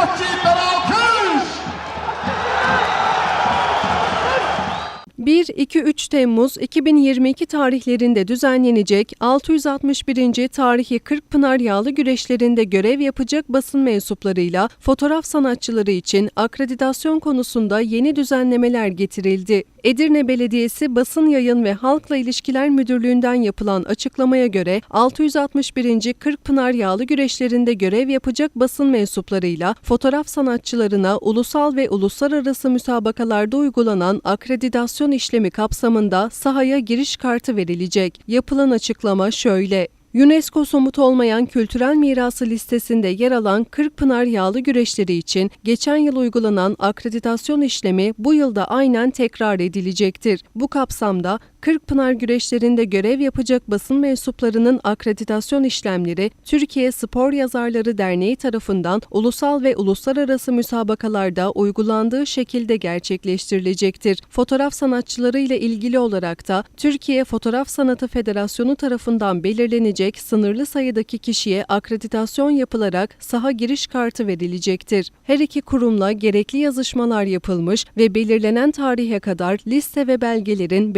পশ্চিম তারা 1-2-3 Temmuz 2022 tarihlerinde düzenlenecek 661. tarihi Kırkpınar Yağlı Güreşlerinde görev yapacak basın mensuplarıyla fotoğraf sanatçıları için akreditasyon konusunda yeni düzenlemeler getirildi. Edirne Belediyesi Basın Yayın ve Halkla İlişkiler Müdürlüğü'nden yapılan açıklamaya göre 661. Kırkpınar Yağlı Güreşlerinde görev yapacak basın mensuplarıyla fotoğraf sanatçılarına ulusal ve uluslararası müsabakalarda uygulanan akreditasyon işlemi kapsamında sahaya giriş kartı verilecek. Yapılan açıklama şöyle. UNESCO somut olmayan kültürel mirası listesinde yer alan Kırkpınar yağlı güreşleri için geçen yıl uygulanan akreditasyon işlemi bu yılda aynen tekrar edilecektir. Bu kapsamda Kırkpınar güreşlerinde görev yapacak basın mensuplarının akreditasyon işlemleri Türkiye Spor Yazarları Derneği tarafından ulusal ve uluslararası müsabakalarda uygulandığı şekilde gerçekleştirilecektir. Fotoğraf sanatçıları ile ilgili olarak da Türkiye Fotoğraf Sanatı Federasyonu tarafından belirlenecek sınırlı sayıdaki kişiye akreditasyon yapılarak saha giriş kartı verilecektir. Her iki kurumla gerekli yazışmalar yapılmış ve belirlenen tarihe kadar liste ve belgelerin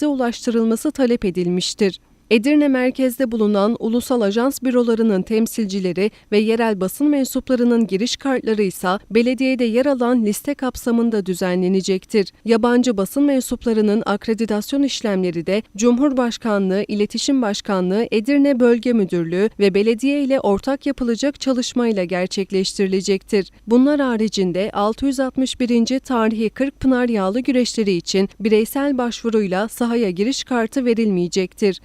belediyemize ulaştırılması talep edilmiştir. Edirne merkezde bulunan ulusal ajans bürolarının temsilcileri ve yerel basın mensuplarının giriş kartları ise belediyede yer alan liste kapsamında düzenlenecektir. Yabancı basın mensuplarının akreditasyon işlemleri de Cumhurbaşkanlığı, İletişim Başkanlığı, Edirne Bölge Müdürlüğü ve belediye ile ortak yapılacak çalışmayla gerçekleştirilecektir. Bunlar haricinde 661. tarihi Kırkpınar yağlı güreşleri için bireysel başvuruyla sahaya giriş kartı verilmeyecektir.